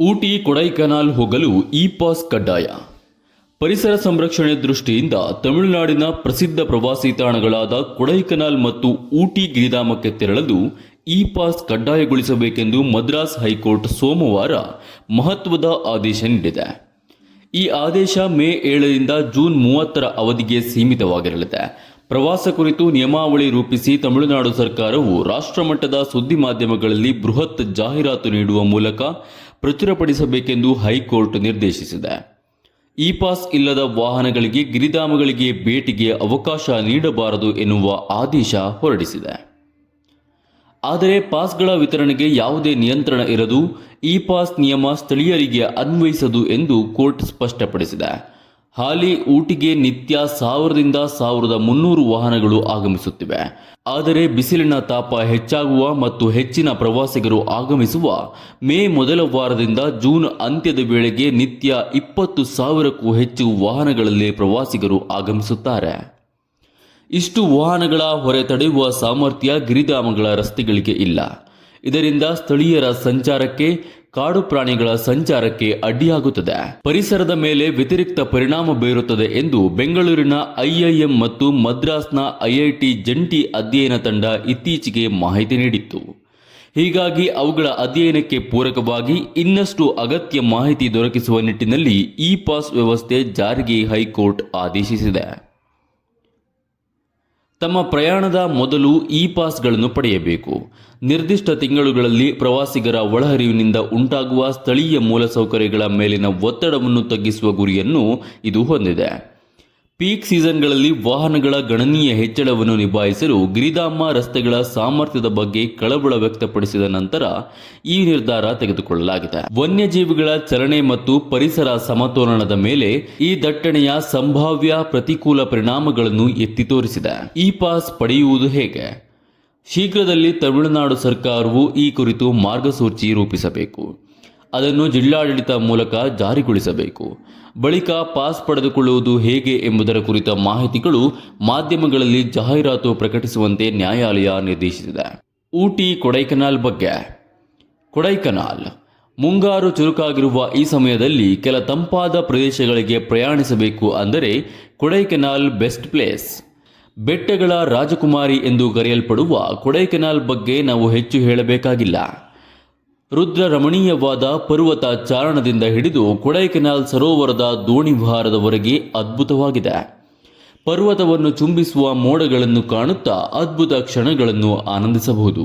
ಊಟಿ ಕೊಡೈಕನಾಲ್ ಹೋಗಲು E pass ಕಡ್ಡಾಯ. ಪರಿಸರ ಸಂರಕ್ಷಣೆ ದೃಷ್ಟಿಯಿಂದ ತಮಿಳುನಾಡಿನ ಪ್ರಸಿದ್ಧ ಪ್ರವಾಸಿ ತಾಣಗಳಾದ ಕೊಡೈಕನಾಲ್ ಮತ್ತು ಊಟಿ ಗಿರಿಧಾಮಕ್ಕೆ ತೆರಳಲು ಇ ಪಾಸ್ ಕಡ್ಡಾಯಗೊಳಿಸಬೇಕೆಂದು ಮದ್ರಾಸ್ ಹೈಕೋರ್ಟ್ ಸೋಮವಾರ ಮಹತ್ವದ ಆದೇಶ ನೀಡಿದೆ. ಈ ಆದೇಶ ಮೇ ಏಳರಿಂದ ಜೂನ್ ಮೂವತ್ತರ ಅವಧಿಗೆ ಸೀಮಿತವಾಗಿರಲಿದೆ. ಪ್ರವಾಸ ಕುರಿತು ನಿಯಮಾವಳಿ ರೂಪಿಸಿ ತಮಿಳುನಾಡು ಸರ್ಕಾರವು ರಾಷ್ಟ್ರಮಟ್ಟದ ಸುದ್ದಿ ಮಾಧ್ಯಮಗಳಲ್ಲಿ ಬೃಹತ್ ಜಾಹೀರಾತು ನೀಡುವ ಮೂಲಕ ಪ್ರಚುರಪಡಿಸಬೇಕೆಂದು ಹೈಕೋರ್ಟ್ ನಿರ್ದೇಶಿಸಿದೆ. ಇ ಪಾಸ್ ಇಲ್ಲದ ವಾಹನಗಳಿಗೆ, ಗಿರಿಧಾಮಗಳಿಗೆ ಭೇಟಿಗೆ ಅವಕಾಶ ನೀಡಬಾರದು ಎನ್ನುವ ಆದೇಶ ಹೊರಡಿಸಿದೆ. ಆದರೆ ಪಾಸ್ಗಳ ವಿತರಣೆಗೆ ಯಾವುದೇ ನಿಯಂತ್ರಣ ಇರದು ಇ ಪಾಸ್ ನಿಯಮ ಸ್ಥಳೀಯರಿಗೆ ಅನ್ವಯಿಸದು ಎಂದು ಕೋರ್ಟ್ ಸ್ಪಷ್ಟಪಡಿಸಿದೆ. ಹಾಲಿ ಊಟಿಗೆ ನಿತ್ಯ ಸಾವಿರದಿಂದ ಸಾವಿರದ ಮುನ್ನೂರು ವಾಹನಗಳು ಆಗಮಿಸುತ್ತಿವೆ. ಆದರೆ ಬಿಸಿಲಿನ ತಾಪ ಹೆಚ್ಚಾಗುವ ಮತ್ತು ಹೆಚ್ಚಿನ ಪ್ರವಾಸಿಗರು ಆಗಮಿಸುವ ಮೇ ಮೊದಲ ವಾರದಿಂದ ಜೂನ್ ಅಂತ್ಯದ ವೇಳೆಗೆ ನಿತ್ಯ ಇಪ್ಪತ್ತು ಸಾವಿರಕ್ಕೂ ಹೆಚ್ಚು ವಾಹನಗಳಲ್ಲಿ ಪ್ರವಾಸಿಗರು ಆಗಮಿಸುತ್ತಾರೆ. ಇಷ್ಟು ವಾಹನಗಳ ಹೊರೆ ತಡೆಯುವ ಸಾಮರ್ಥ್ಯ ಗಿರಿಧಾಮಗಳ ರಸ್ತೆಗಳಿಗೆ ಇಲ್ಲ. ಇದರಿಂದ ಸ್ಥಳೀಯರ ಸಂಚಾರಕ್ಕೆ, ಕಾಡು ಪ್ರಾಣಿಗಳ ಸಂಚಾರಕ್ಕೆ ಅಡ್ಡಿಯಾಗುತ್ತದೆ. ಪರಿಸರದ ಮೇಲೆ ವ್ಯತಿರಿಕ್ತ ಪರಿಣಾಮ ಬೀರುತ್ತದೆ ಎಂದು ಬೆಂಗಳೂರಿನ ಐಐಎಂ ಮತ್ತು ಮದ್ರಾಸ್ನ ಐಐಟಿ ಜಂಟಿ ಅಧ್ಯಯನ ತಂಡ ಇತ್ತೀಚೆಗೆ ಮಾಹಿತಿ ನೀಡಿತ್ತು. ಹೀಗಾಗಿ ಅವುಗಳ ಅಧ್ಯಯನಕ್ಕೆ ಪೂರಕವಾಗಿ ಇನ್ನಷ್ಟು ಅಗತ್ಯ ಮಾಹಿತಿ ದೊರಕಿಸುವ ನಿಟ್ಟಿನಲ್ಲಿ ಇ ಪಾಸ್ ವ್ಯವಸ್ಥೆ ಜಾರಿಗೆ ಹೈಕೋರ್ಟ್ ಆದೇಶಿಸಿದೆ. ತಮ್ಮ ಪ್ರಯಾಣದ ಮೊದಲು ಇ ಪಾಸ್ಗಳನ್ನು ಪಡೆಯಬೇಕು. ನಿರ್ದಿಷ್ಟ ತಿಂಗಳುಗಳಲ್ಲಿ ಪ್ರವಾಸಿಗರ ಒಳಹರಿವಿನಿಂದ ಉಂಟಾಗುವ ಸ್ಥಳೀಯ ಮೂಲಸೌಕರ್ಯಗಳ ಮೇಲಿನ ಒತ್ತಡವನ್ನು ತಗ್ಗಿಸುವ ಗುರಿಯನ್ನು ಇದು ಹೊಂದಿದೆ. ಪೀಕ್ ಸೀಸನ್ಗಳಲ್ಲಿ ವಾಹನಗಳ ಗಣನೀಯ ಹೆಚ್ಚಳವನ್ನು ನಿಭಾಯಿಸಲು ಗಿರಿಧಾಮ ರಸ್ತೆಗಳ ಸಾಮರ್ಥ್ಯದ ಬಗ್ಗೆ ಕಳವಳ ವ್ಯಕ್ತಪಡಿಸಿದ ನಂತರ ಈ ನಿರ್ಧಾರ ತೆಗೆದುಕೊಳ್ಳಲಾಗಿದೆ. ವನ್ಯಜೀವಿಗಳ ಚಲನೆ ಮತ್ತು ಪರಿಸರ ಸಮತೋಲನದ ಮೇಲೆ ಈ ದಟ್ಟಣೆಯ ಸಂಭಾವ್ಯ ಪ್ರತಿಕೂಲ ಪರಿಣಾಮಗಳನ್ನು ಎತ್ತಿ ತೋರಿಸಿದೆ. ಇ ಪಾಸ್ ಪಡೆಯುವುದು ಹೇಗೆ? ಶೀಘ್ರದಲ್ಲಿ ತಮಿಳುನಾಡು ಸರ್ಕಾರವು ಈ ಕುರಿತು ಮಾರ್ಗಸೂಚಿ ರೂಪಿಸಬೇಕು. ಅದನ್ನು ಜಿಲ್ಲಾಡಳಿತ ಮೂಲಕ ಜಾರಿಗೊಳಿಸಬೇಕು. ಬಳಿಕ ಪಾಸ್ ಪಡೆದುಕೊಳ್ಳುವುದು ಹೇಗೆ ಎಂಬುದರ ಕುರಿತ ಮಾಹಿತಿಗಳು ಮಾಧ್ಯಮಗಳಲ್ಲಿ ಜಾಹೀರಾತು ಪ್ರಕಟಿಸುವಂತೆ ನ್ಯಾಯಾಲಯ ನಿರ್ದೇಶಿಸಿದೆ. ಊಟಿ ಕೊಡೈಕನಾಲ್ ಬಗ್ಗೆ. ಕೊಡೈಕನಾಲ್, ಮುಂಗಾರು ಚುರುಕಾಗಿರುವ ಈ ಸಮಯದಲ್ಲಿ ಕೆಲ ತಂಪಾದ ಪ್ರದೇಶಗಳಿಗೆ ಪ್ರಯಾಣಿಸಬೇಕು ಅಂದರೆ ಕೊಡೈಕೆನಾಲ್ ಬೆಸ್ಟ್ ಪ್ಲೇಸ್. ಬೆಟ್ಟಗಳ ರಾಜಕುಮಾರಿ ಎಂದು ಕರೆಯಲ್ಪಡುವ ಕೊಡೈಕೆನಾಲ್ ಬಗ್ಗೆ ನಾವು ಹೆಚ್ಚು ಹೇಳಬೇಕಾಗಿಲ್ಲ. ರುದ್ರ ರಮಣೀಯವಾದ ಪರ್ವತ ಚಾರಣದಿಂದ ಹಿಡಿದು ಕೊಡೈಕೆನಾಲ್ ಸರೋವರದ ದೋಣಿ ವಿಹಾರದವರೆಗೆ ಅದ್ಭುತವಾಗಿದೆ. ಪರ್ವತವನ್ನು ಚುಂಬಿಸುವ ಮೋಡಗಳನ್ನು ಕಾಣುತ್ತಾ ಅದ್ಭುತ ಕ್ಷಣಗಳನ್ನು ಆನಂದಿಸಬಹುದು.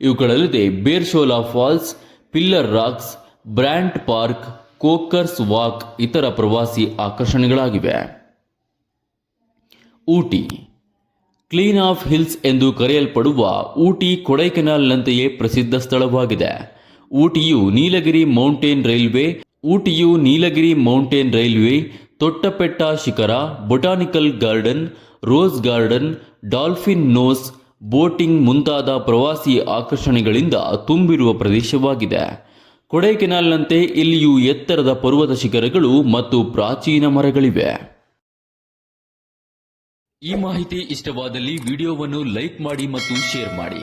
ಇವುಗಳಲ್ಲದೆ Bearshola falls, pillar rocks Bryant park, Coakers walk ಇತರ ಪ್ರವಾಸಿ ಆಕರ್ಷಣೆಗಳಾಗಿವೆ. ಊಟಿ. ಕ್ಲೀನ್ ಆಫ್ ಹಿಲ್ಸ್ ಎಂದು ಕರೆಯಲ್ಪಡುವ ಊಟಿ ಕೊಡೈಕೆನಾಲ್ನಂತೆಯೇ ಪ್ರಸಿದ್ಧ ಸ್ಥಳವಾಗಿದೆ. ಊಟಿಯು ನೀಲಗಿರಿ ಮೌಂಟೇನ್ ರೈಲ್ವೆ, ಊಟಿಯು ನೀಲಗಿರಿ ಮೌಂಟೇನ್ ರೈಲ್ವೆ, ತೊಟ್ಟಪೆಟ್ಟ ಶಿಖರ, botanical garden, rose garden, dolphin nose, boating ಮುಂತಾದ ಪ್ರವಾಸಿ ಆಕರ್ಷಣೆಗಳಿಂದ ತುಂಬಿರುವ ಪ್ರದೇಶವಾಗಿದೆ. ಕೊಡೈಕೆನಾಲ್ನಂತೆ ಇಲ್ಲಿಯೂ ಎತ್ತರದ ಪರ್ವತ ಶಿಖರಗಳು ಮತ್ತು ಪ್ರಾಚೀನ ಮರಗಳಿವೆ. ಈ ಮಾಹಿತಿ ಇಷ್ಟವಾದಲ್ಲಿ ವಿಡಿಯೋವನ್ನು ಲೈಕ್ ಮಾಡಿ ಮತ್ತು ಶೇರ್ ಮಾಡಿ.